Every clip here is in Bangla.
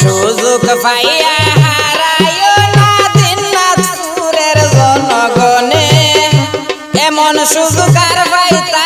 সুযোগ পাইয়া হারায় না জনগণে। এমন সুযোগ আর পাইতা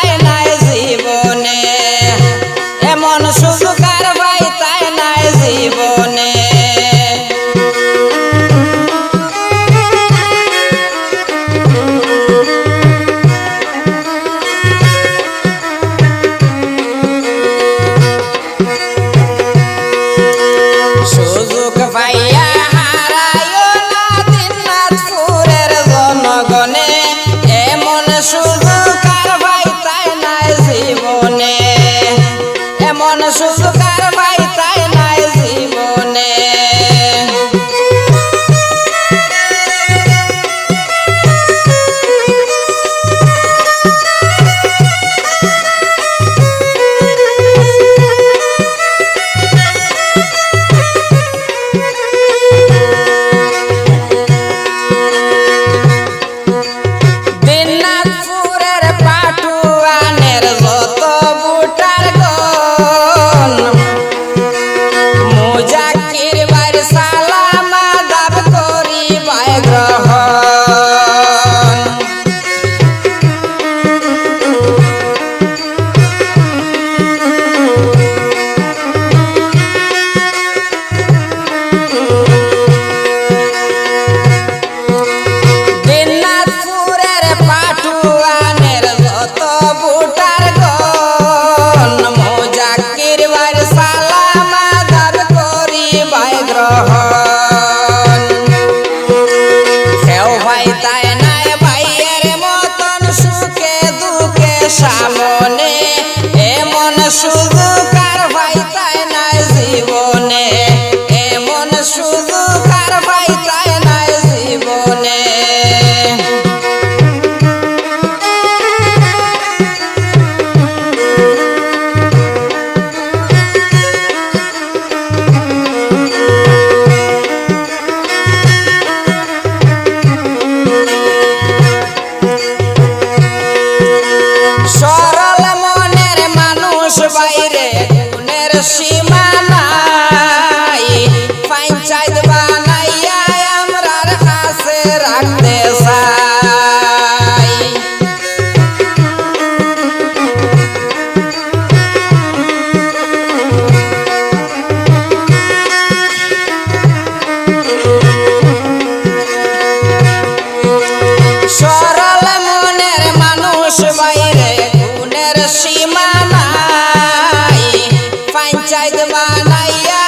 পঞ্চায়েত বানাইয়া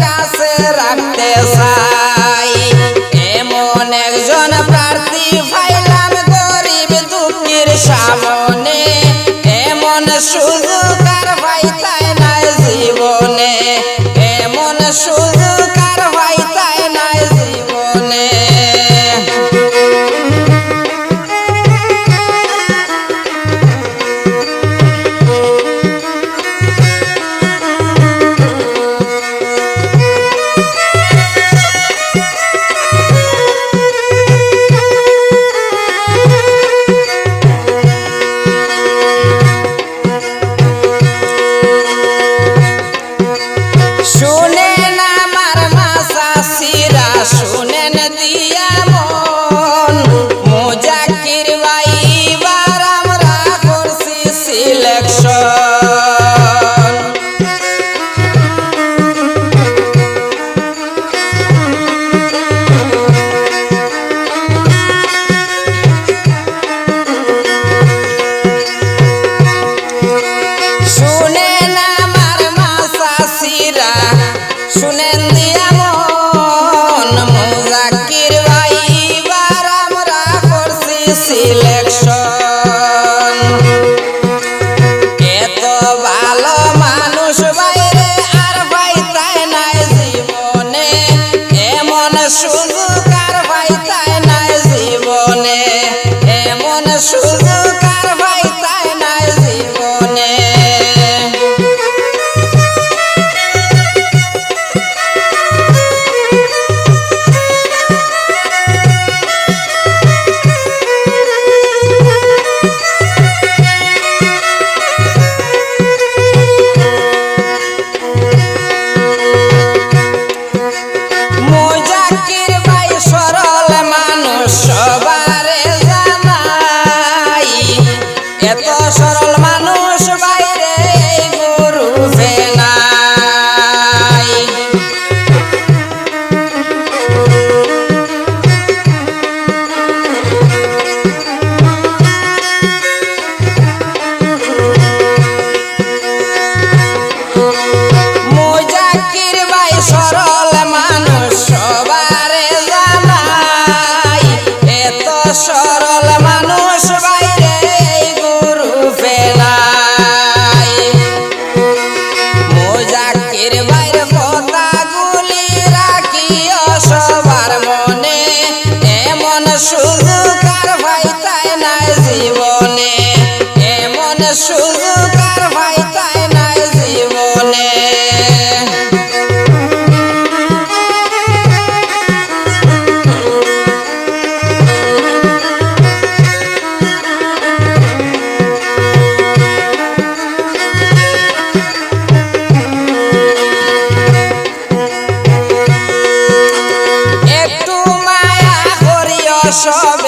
কাছে এমন একজন প্রার্থী সামনে। এমন সুযোগ সুযোগ আর ভাইতাই নাই জীবনে। সব